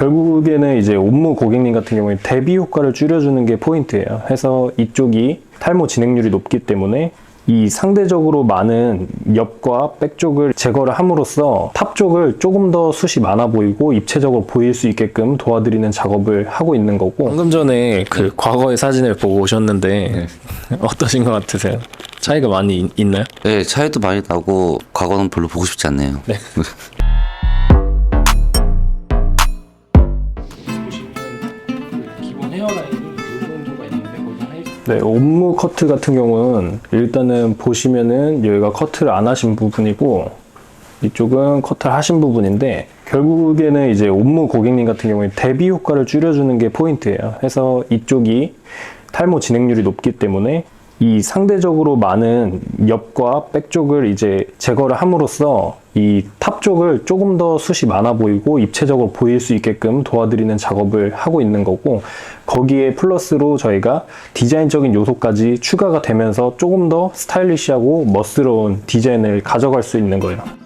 결국에는 이제 옴무 고객님 같은 경우에 대비 효과를 줄여주는 게 포인트예요. 해서 이쪽이 탈모 진행률이 높기 때문에 이 상대적으로 많은 옆과 백 쪽을 제거를 함으로써 탑 쪽을 조금 더 숱이 많아 보이고 입체적으로 보일 수 있게끔 도와드리는 작업을 하고 있는 거고 방금 전에 그 과거의 사진을 보고 오셨는데 어떠신 것 같으세요? 차이가 많이 있, 있나요? 네, 차이도 많이 나고 과거는 별로 보고 싶지 않네요. 네. 네, 옴무 커트 같은 경우는 일단은 보시면은 여기가 커트를 안 하신 부분이고 이쪽은 커트를 하신 부분인데 결국에는 이제 옴무 고객님 같은 경우에 대비 효과를 줄여주는 게 포인트예요. 해서 이쪽이 탈모 진행률이 높기 때문에 이 상대적으로 많은 옆과 백 쪽을 이제 제거를 함으로써 이 탑 쪽을 조금 더 숱이 많아 보이고 입체적으로 보일 수 있게끔 도와드리는 작업을 하고 있는 거고 거기에 플러스로 저희가 디자인적인 요소까지 추가가 되면서 조금 더 스타일리시하고 멋스러운 디자인을 가져갈 수 있는 거예요.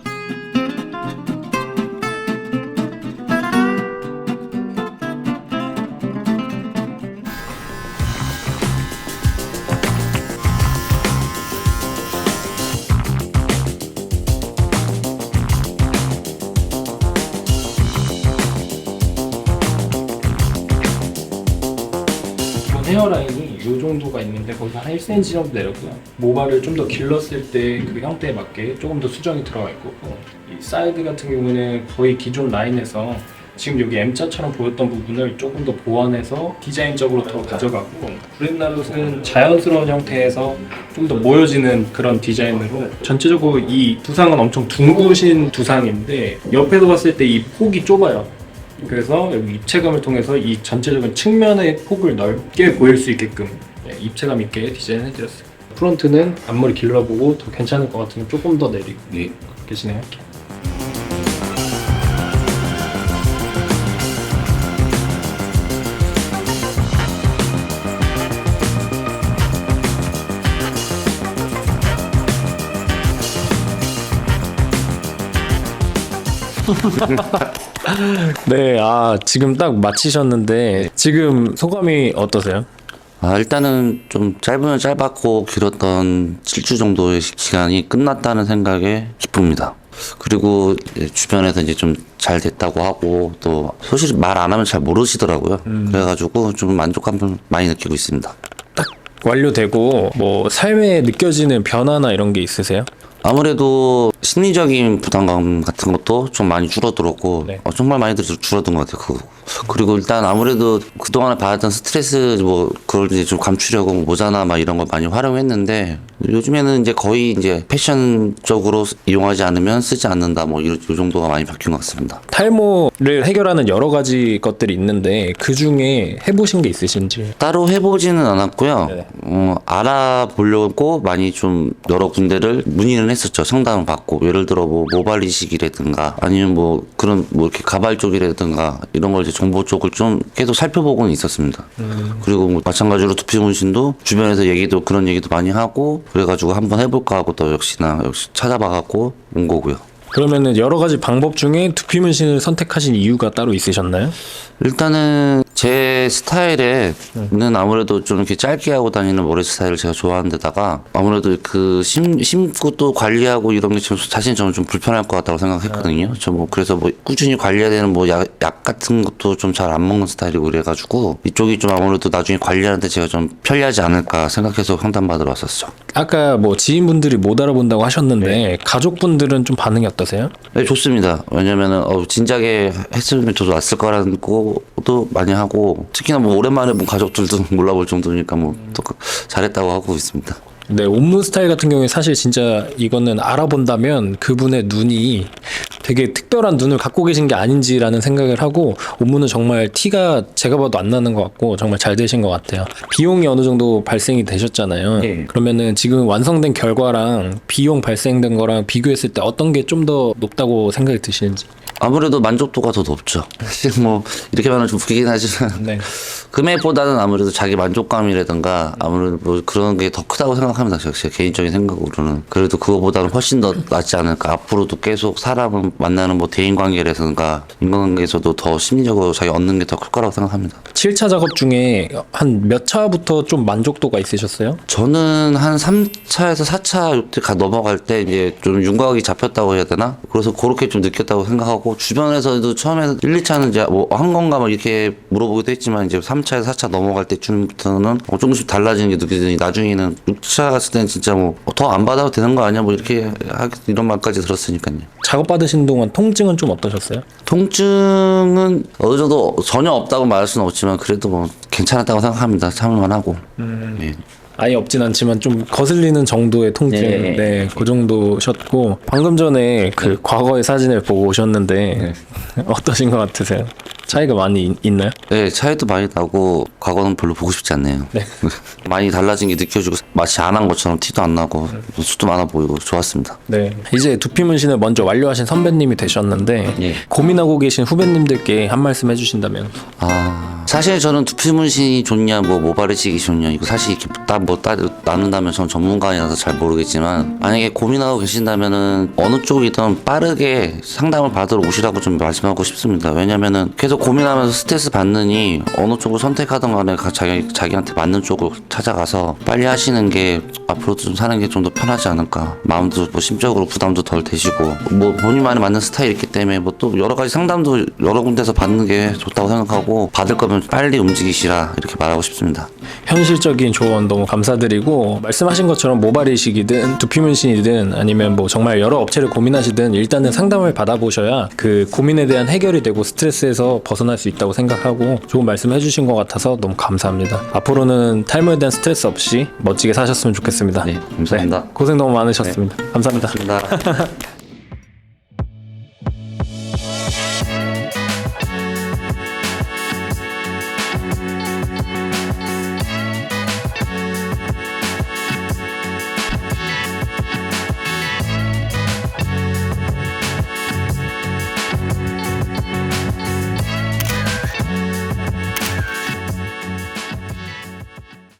헤어 라인이 이 정도가 있는데 거기서 한 1cm 정도 내렸고요. 모발을 좀 더 길렀을 때 그 형태에 맞게 조금 더 수정이 들어가 있고 이 사이드 같은 경우는 거의 기존 라인에서 지금 여기 M자처럼 보였던 부분을 조금 더 보완해서 디자인적으로 더 가져가고 브랜나룻은 자연스러운 형태에서 좀 더 모여지는 그런 디자인으로 전체적으로 이 두상은 엄청 둥그신 두상인데 옆에서 봤을 때 이 폭이 좁아요. 그래서 여기 입체감을 통해서 이 전체적인 측면의 폭을 넓게 보일 수 있게끔 네, 입체감 있게 디자인을 해드렸어요. 프론트는 앞머리 길러보고 더 괜찮을 것 같으면 조금 더 내리고 예. 그렇게 진행할게요. 네, 아 지금 딱 마치셨는데 지금 소감이 어떠세요? 아, 일단은 좀 짧으면 짧았고 길었던 7주 정도의 시- 시간이 끝났다는 생각에 기쁩니다. 그리고 이제 주변에서 이제 좀 잘 됐다고 하고 또 사실 말 안 하면 잘 모르시더라고요. 그래가지고 좀 만족감을 많이 느끼고 있습니다. 완료되고 뭐 삶에 느껴지는 변화나 이런 게 있으세요? 아무래도 심리적인 부담감 같은 것도 좀 많이 줄어들었고 네. 어, 정말 많이 들- 줄어든 것 같아요. 그 그리고 일단 아무래도 그 동안에 받았던 스트레스 뭐 그걸 이제 좀 감추려고 모자나 막 이런 거 많이 활용했는데 요즘에는 이제 거의 이제 패션 쪽으로 이용하지 않으면 쓰지 않는다 뭐 이 정도가 많이 바뀐 것 같습니다. 탈모를 해결하는 여러 가지 것들이 있는데 그 중에 해보신 게 있으신지? 따로 해보지는 않았고요. 네. 어, 알아보려고 많이 좀 여러 군데를 문의는 했었죠. 상담을 받고 예를 들어 뭐 모발 이식이라든가 아니면 뭐 그런 뭐 이렇게 가발 쪽이라든가 이런 걸 이제 정보 쪽을 좀 계속 살펴보고는 있었습니다. 그리고 뭐 마찬가지로 두피 문신도 주변에서 얘기도 그런 얘기도 많이 하고 그래가지고 한번 해볼까 하고 또 역시나 역시 찾아봐갖고 온 거고요. 그러면은 여러 가지 방법 중에 두피 문신을 선택하신 이유가 따로 있으셨나요? 일단은 제 스타일에는 아무래도 좀 이렇게 짧게 하고 다니는 머리 스타일을 제가 좋아하는 데다가 아무래도 그 심, 심고 또 관리하고 이런 게좀 사실 저는 좀 불편할 것 같다고 생각했거든요. 저 뭐 그래서 뭐 꾸준히 관리해야 되는 뭐 약, 약 같은 것도 좀 잘 안 먹는 스타일이고 그래가지고 이쪽이 좀 아무래도 나중에 관리하는데 제가 좀 편리하지 않을까 생각해서 상담받으러 왔었죠. 아까 뭐 지인분들이 못 알아본다고 하셨는데 가족분들은 좀 반응이 어떠세요? 네, 좋습니다. 왜냐면은, 어, 진작에 했으면 저도 왔을 거라는 것도 많이 하고, 특히나 뭐 오랜만에 본 가족들도 몰라볼 정도니까 뭐, 또 그- 잘했다고 하고 있습니다. 네, 옷무 스타일 같은 경우에 사실 진짜 이거는 알아본다면 그분의 눈이 되게 특별한 눈을 갖고 계신 게 아닌지라는 생각을 하고 옷무는 정말 티가 제가 봐도 안 나는 것 같고 정말 잘 되신 것 같아요. 비용이 어느 정도 발생이 되셨잖아요. 네. 그러면은 지금 완성된 결과랑 비용 발생된 거랑 비교했을 때 어떤 게 좀 더 높다고 생각이 드시는지? 아무래도 만족도가 더 높죠. 사실 뭐 이렇게 말하면 좀 웃기긴 하지만 네. 금액보다는 아무래도 자기 만족감이라든가 아무래도 뭐 그런 게 더 크다고 생각합니다. 제, 제 개인적인 생각으로는 그래도 그거보다는 훨씬 더 낫지 않을까. 앞으로도 계속 사람을 만나는 뭐 대인 관계라든가 인간관계에서도 더 심리적으로 자기 얻는 게 더 클 거라고 생각합니다. 7차 작업 중에 한 몇 차부터 좀 만족도가 있으셨어요? 저는 한 3차에서 4차 요때 가 넘어갈 때 이제 좀 윤곽이 잡혔다고 해야 되나? 그래서 그렇게 좀 느꼈다고 생각하고 주변에서도 처음에 1, 2차는 이제 뭐 한 건가 막 이렇게 물어보기도 했지만 이제 3차에서 4차 넘어갈 때쯤부터는 어, 조금씩 달라지는 게 느껴지더니 나중에는 6차 갔을 때는 진짜 뭐 더 안 받아도 되는 거 아니야? 뭐 이렇게 하 이런 말까지 들었으니까요. 작업 받으신 동안 통증은 좀 어떠셨어요? 통증은 어느 정도 전혀 없다고 말할 수는 없지만 그래도 뭐 괜찮았다고 생각합니다. 참을만 하고. 예. 아예 없진 않지만 좀 거슬리는 정도의 통증, 네. 네, 그 정도셨고 방금 전에 그 과거의 사진을 보고 오셨는데 어떠신 것 같으세요? 차이가 많이 있- 있나요? 네, 차이도 많이 나고 과거는 별로 보고 싶지 않네요. 많이 달라진 게 느껴지고 마치 안 한 것처럼 티도 안 나고 수도 많아 보이고 좋았습니다. 네. 이제 두피 문신을 먼저 완료하신 선배님이 되셨는데 예. 고민하고 계신 후배님들께 한 말씀 해주신다면 아 사실 저는 두피 문신이 좋냐 뭐 모발이식이 좋냐 이거 사실 이렇게 딱뭐 나눈다면 저는 전문가 아니라서 잘 모르겠지만 만약에 고민하고 계신다면은 어느 쪽이든 빠르게 상담을 받으러 오시라고 좀 말씀하고 싶습니다. 왜냐면은 계속 고민하면서 스트레스 받느니 어느 쪽을 선택하든 간에 가- 자기 자기한테 맞는 쪽을 찾아가서 빨리 하시는 게 앞으로도 좀 사는 게 좀 더 편하지 않을까. 마음도 뭐 심적으로 부담도 덜 되시고 뭐 본인만의 맞는 스타일이 있기 때문에 뭐 또 여러 가지 상담도 여러 군데서 받는 게 좋다고 생각하고 받을 거면 빨리 움직이시라 이렇게 말하고 싶습니다. 현실적인 조언 너무 감사드리고 말씀하신 것처럼 모발 이식이든 두피 문신이든 아니면 뭐 정말 여러 업체를 고민하시든 일단은 상담을 받아보셔야 그 고민에 대한 해결이 되고 스트레스에서 벗어날 수 있다고 생각하고 좋은 말씀 해주신 것 같아서 너무 감사합니다. 앞으로는 탈모에 대한 스트레스 없이 멋지게 사셨으면 좋겠습니다. 네, 감사합니다. 고생 너무 많으셨습니다. 감사합니다. 감사합니다.